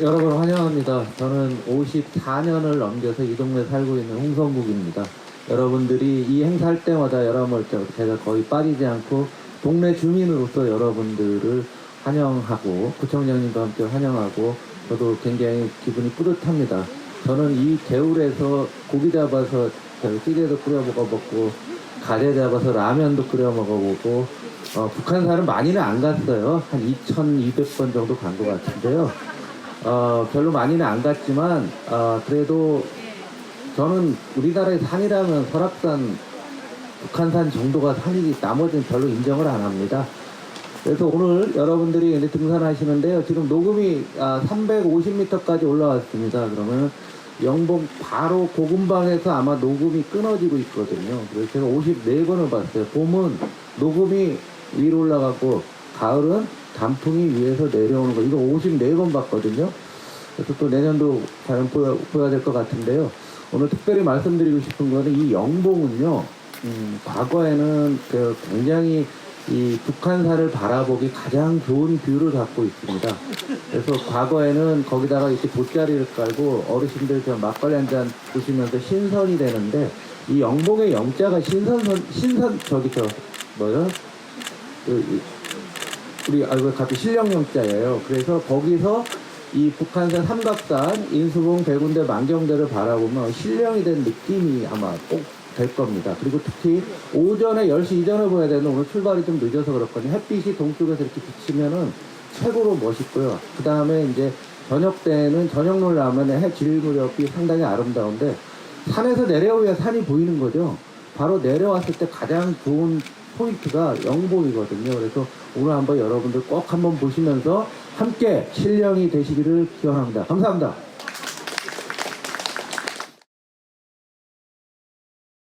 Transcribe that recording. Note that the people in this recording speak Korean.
여러분 환영합니다. 저는 54년을 넘겨서 이 동네 살고 있는 홍성국입니다. 여러분들이 이 행사할 때마다 여러분 제가 거의 빠지지 않고 동네 주민으로서 여러분들을 환영하고 구청장님과 함께 환영하고 저도 굉장히 기분이 뿌듯합니다. 저는 이 개울에서 고기 잡아서 저 찌개도 끓여 먹어봤고 가재 잡아서 라면도 끓여 먹어보고 어, 북한산은 많이는 안 갔어요. 한 2,200번 정도 간 것 같은데요. 어, 별로 많이는 안 갔지만 어, 그래도 저는 우리나라의 산이라면 설악산, 북한산 정도가 산이지 나머지는 별로 인정을 안 합니다. 그래서 오늘 여러분들이 이제 등산하시는데요. 지금 녹음이 아, 350m까지 올라왔습니다. 그러면 영봉 바로 고금방에서 아마 녹음이 끊어지고 있거든요. 그래서 제가 54번을 봤어요. 봄은 녹음이 위로 올라가고 가을은 단풍이 위에서 내려오는 거. 이거 54번 봤거든요. 그래서 또 내년도 과연 보여, 보여야 될 것 같은데요. 오늘 특별히 말씀드리고 싶은 거는 이 영봉은요, 음, 과거에는 그 굉장히 이 북한산을 바라보기 가장 좋은 뷰를 갖고 있습니다. 그래서 과거에는 거기다가 이렇게 돗자리를 깔고 어르신들 저 막걸리 한 잔 드시면서 신선이 되는데 이 영봉의 영자가 신선 신선 저기 저 뭐요? 그, 이- 우리 아이고 갑자기 신령영자예요. 그래서 거기서 이 북한산 삼각산, 인수봉, 백운대, 만경대를 바라보면 신령이 된 느낌이 아마 꼭 될 겁니다. 그리고 특히 오전에 10시 이전에 보여야 되는데 오늘 출발이 좀 늦어서 그렇거든요. 햇빛이 동쪽에서 이렇게 비치면은 최고로 멋있고요. 그 다음에 이제 저녁 때는 저녁 놀 나면 해질 무렵이 상당히 아름다운데 산에서 내려오야 산이 보이는 거죠. 바로 내려왔을 때 가장 좋은 포인트가 영봉이거든요. 그래서 오늘 한번 여러분들 꼭 한번 보시면서 함께 신령이 되시기를 기원합니다. 감사합니다.